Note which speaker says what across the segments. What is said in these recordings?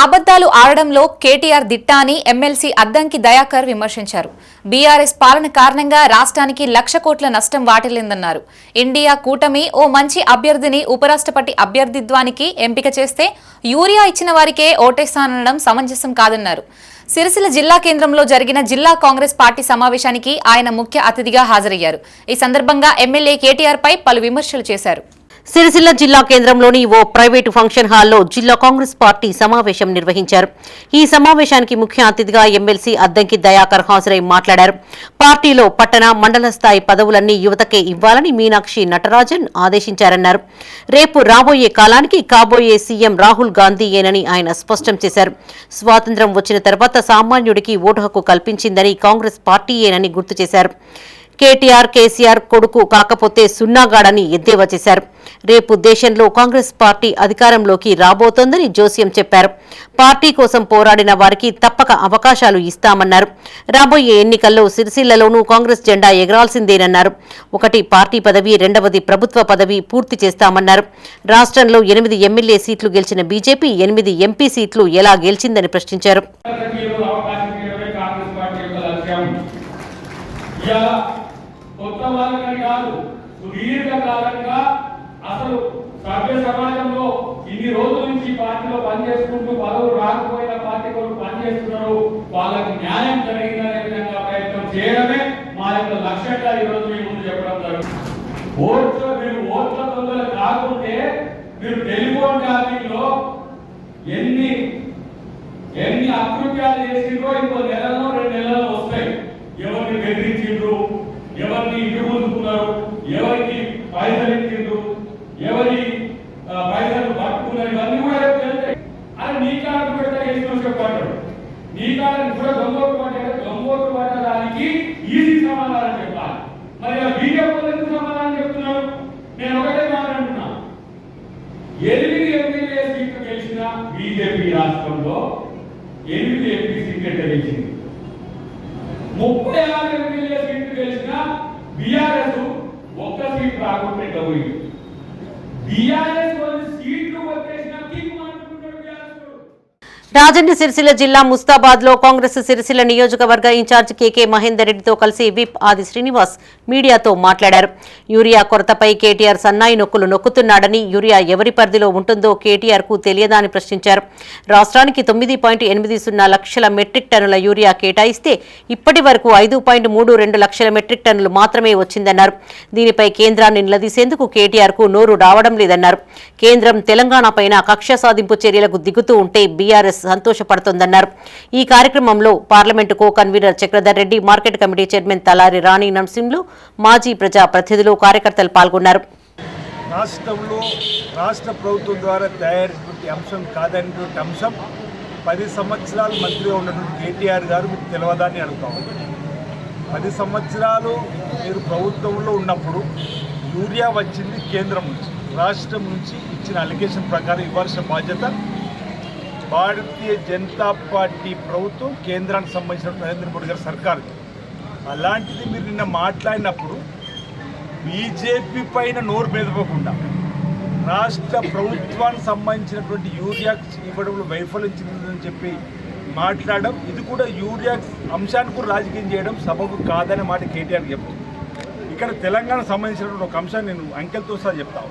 Speaker 1: అబద్దాలు ఆడడంలో కేటీఆర్ దిట్టా అని ఎమ్మెల్సీ అద్దంకి దయాకర్ విమర్శించారు. బీఆర్ఎస్ పాలన కారణంగా రాష్ట్రానికి లక్ష కోట్ల నష్టం వాటిల్లిందన్నారు. ఇండియా కూటమి ఓ మంచి అభ్యర్థిని ఉపరాష్ట్రపతి అభ్యర్థిత్వానికి ఎంపిక చేస్తే యూరియా ఇచ్చిన వారికే ఓటేస్తానడం సమంజసం కాదన్నారు. సిరిసిల్ల జిల్లా కేంద్రంలో జరిగిన జిల్లా కాంగ్రెస్ పార్టీ సమావేశానికి ఆయన ముఖ్య అతిథిగా హాజరయ్యారు. ఈ సందర్భంగా ఎమ్మెల్యే కేటీఆర్ పై పలు విమర్శలు చేశారు.
Speaker 2: సిరిసిల్ల జిల్లా కేంద్రంలోని ఓ ప్రైవేటు ఫంక్షన్ హాల్లో జిల్లా కాంగ్రెస్ పార్టీ సమావేశం నిర్వహించారు. ఈ సమావేశానికి ముఖ్య అతిథిగా ఎమ్మెల్సీ అద్దంకి దయాకర్ హాజరై మాట్లాడారు. పార్టీలో పట్టణ మండల స్థాయి పదవులన్నీ యువతకే ఇవ్వాలని మీనాక్షి నటరాజన్ ఆదేశించారన్నారు. రేపు రాబోయే కాలానికి కాబోయే సీఎం రాహుల్ గాంధీయేనని ఆయన స్పష్టం చేశారు. స్వాతంత్ర్యం వచ్చిన తర్వాత సామాన్యుడికి ఓటు హక్కు కల్పించిందని కాంగ్రెస్ పార్టీయేనని గుర్తు చేశారు. కేటీఆర్ కేసీఆర్ కొడుకు కాకపోతే సున్నాగాడని ఎద్దేవా చేశారు. రేపు దేశంలో కాంగ్రెస్ పార్టీ అధికారంలోకి రాబోతోందని జోస్యం చెప్పారు. పార్టీ కోసం పోరాడిన వారికి తప్పక అవకాశాలు ఇస్తామన్నారు. రాబోయే ఎన్నికల్లో సిరిసిల్లలోనూ కాంగ్రెస్ జెండా ఎగరాల్సిందేనన్నారు. ఒకటి పార్టీ పదవి రెండవది ప్రభుత్వ పదవి పూర్తి చేస్తామన్నారు. రాష్ట్రంలో ఎనిమిది ఎమ్మెల్యే సీట్లు గెలిచిన బీజేపీ ఎనిమిది ఎంపీ సీట్లు ఎలా గెలిచిందని ప్రశ్నించారు.
Speaker 3: చేసుకుంటూ పనిచేసుకుంటూ రాకపోయిన పార్టీ కొరకు పనిచేస్తున్నారు వాళ్ళకి న్యాయం జరిగిందనే విధంగా ప్రయత్నం చేయడమే మా యొక్క లక్ష్యంగా ఈ రోజు మీ ముందు చెప్పడం జరుగుతుంది. మీరు ఓట్ల తొందర కాకుంటే మీరు టెలిఫోన్ ట్యాపింగ్లో ఎన్ని ఎన్ని అకృత్యాలు చేసిండ్రో ఇంకో నెలలో కాలం కూడా దొంగోటు పడ్డాడు దొంగోటు పట్టడానికి ఈజీ సమాధానం చెప్పాలి. మరి ఆ బీజేపీ ఎందుకు సమాధానం చెప్తున్నారు? నేను ఒకటే మాట్లాడుతున్నా ఎనిమిది ఎమ్మెల్యే సీట్లు గెలిచిన బీజేపీ రాష్ట్రంలో ఎనిమిది ఎంపీ సీట్లు గెలిచింది? ముప్పై ఆరు ఎమ్మెల్యే సీట్లు గెలిచిన బీఆర్ఎస్ ఒక్క సీట్ రాకుండా ఎట్లా పోయింది? బీఆర్ఎస్ కొన్ని సీట్లు వచ్చేసిన కిక్ అనుకుంటాడు బీఆర్ఎస్ వాడు.
Speaker 2: రాజన్న సిరిసిల్ల జిల్లా ముస్తాబాద్లో కాంగ్రెస్ సిరిసిల్ల నియోజకవర్గ ఇన్ఛార్జ్ కేకే మహేందర్ రెడ్డితో కలిసి విప్ ఆది శ్రీనివాస్ మీడియాతో మాట్లాడారు. యూరియా కొరతపై కేటీఆర్ సన్నాయి నొక్కులు నొక్కుతున్నాడని యూరియా ఎవరి పరిధిలో ఉంటుందో కేటీఆర్కు తెలియదా అని ప్రశ్నించారు. రాష్ట్రానికి తొమ్మిది పాయింట్ ఎనిమిది సున్నా లక్షల మెట్రిక్ టన్నుల యూరియా కేటాయిస్తే ఇప్పటి వరకు ఐదు పాయింట్ మూడు రెండు లక్షల మెట్రిక్ టన్నులు మాత్రమే వచ్చిందన్నారు. దీనిపై కేంద్రాన్ని నిలదీసేందుకు కేటీఆర్కు నోరు రావడం లేదన్నారు. కేంద్రం తెలంగాణ పైన కక్ష సాధింపు చర్యలకు దిగుతూ ఉంటే బీఆర్ఎస్ సంతోషపడుతోందన్నారు. ఈ కార్యక్రమంలో parliament co convener Chakradhar Reddy market committee chairman Talari Rani Narasimhulu మాజీ ప్రజా ప్రతినిధులు కార్యకర్తలు పాల్గొన్నారు.
Speaker 4: రాష్ట్రంలో రాష్ట్ర ప్రభుత్వం ద్వారా తయారైనటువంటి అంశం కాదనేటువంటి అంశం పది సంవత్సరాలు మంత్రిగా ఉన్నటువంటి కేటీఆర్ గారు మీకు తెలియదని అడుగుతాం. పది సంవత్సరాలు మీరు ప్రభుత్వంలో ఉన్నప్పుడు యూరియా వచ్చింది కేంద్రం నుంచి రాష్ట్రం నుంచి ఇచ్చిన అలిగేషన్ ప్రకారం ఇవ్వాల్సిన బాధ్యత భారతీయ జనతా పార్టీ ప్రభుత్వం కేంద్రానికి సంబంధించిన నరేంద్ర మోడీ గారి సర్కారు అలాంటిది మీరు నిన్న మాట్లాడినప్పుడు బీజేపీ పైన నోరు మెదపకుండా రాష్ట్ర ప్రభుత్వానికి సంబంధించినటువంటి యూరియా ఇవ్వడంలో వైఫల్యం చెందిందని చెప్పి మాట్లాడడం ఇది కూడా యూరియా అంశాన్ని కూడా రాజకీయం చేయడం సభకు కాదనే మాట కేటీఆర్ చెప్తుంది. ఇక్కడ తెలంగాణ సంబంధించినటువంటి ఒక అంశాన్ని నేను అంకెలతో సహా చెప్తా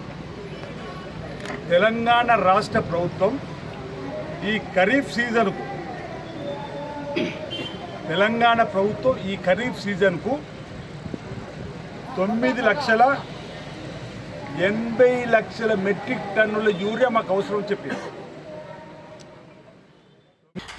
Speaker 4: తెలంగాణ రాష్ట్ర ప్రభుత్వం ఈ ఖరీఫ్ సీజన్కు తెలంగాణ ప్రభుత్వం ఈ ఖరీఫ్ సీజన్కు తొమ్మిది లక్షల ఎనభై లక్షల మెట్రిక్ టన్నుల యూరియా మాకు అవసరం చెప్పింది.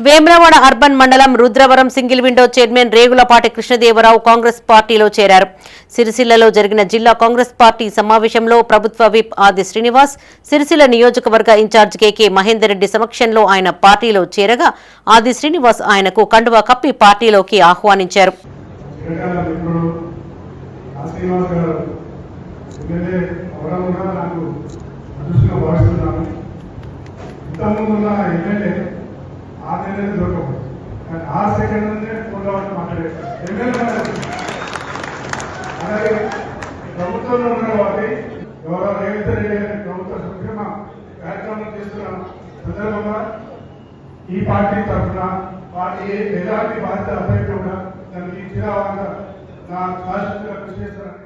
Speaker 2: వేమ్రవాడ అర్బన్ మండలం Rudravaram single window chairman Regulapati Krishnadevarao Congress పార్టీలో చేరారు. సిరిసిల్లలో జరిగిన జిల్లా కాంగ్రెస్ పార్టీ సమావేశంలో ప్రభుత్వ విప్ ఆది శ్రీనివాస్ సిరిసిల్ల నియోజకవర్గ ఇన్ఛార్జ్ కేకే మహేందర్ రెడ్డి సమక్షంలో ఆయన పార్టీలో చేరగా ఆది శ్రీనివాస్ ఆయనకు కండువా కప్పి పార్టీలోకి ఆహ్వానించారు.
Speaker 5: అవడం కూడా నాకు అదృష్టంగా భావిస్తున్నాను ఇంతకుముందు ఉన్న ఎమ్మెల్యే అనేది నెలనే దొరకవు కానీ ఆ సెకండ్ నుంచే ఫోన్ కాబట్టి మాట్లాడారు అలాగే ప్రభుత్వంలో ఉన్న కాబట్టి ఎవరో రేవంత్ రెడ్డి గారి ప్రభుత్వ సంక్షేమ కార్యక్రమం చేస్తున్న సందర్భంగా ఈ పార్టీ తరఫున పార్టీ ఎలాంటి బాధ్యత అభ్యర్థి కూడా దానికి ఇచ్చిన వాళ్ళ నా శాశ్వతంగా కృషి చేస్తారని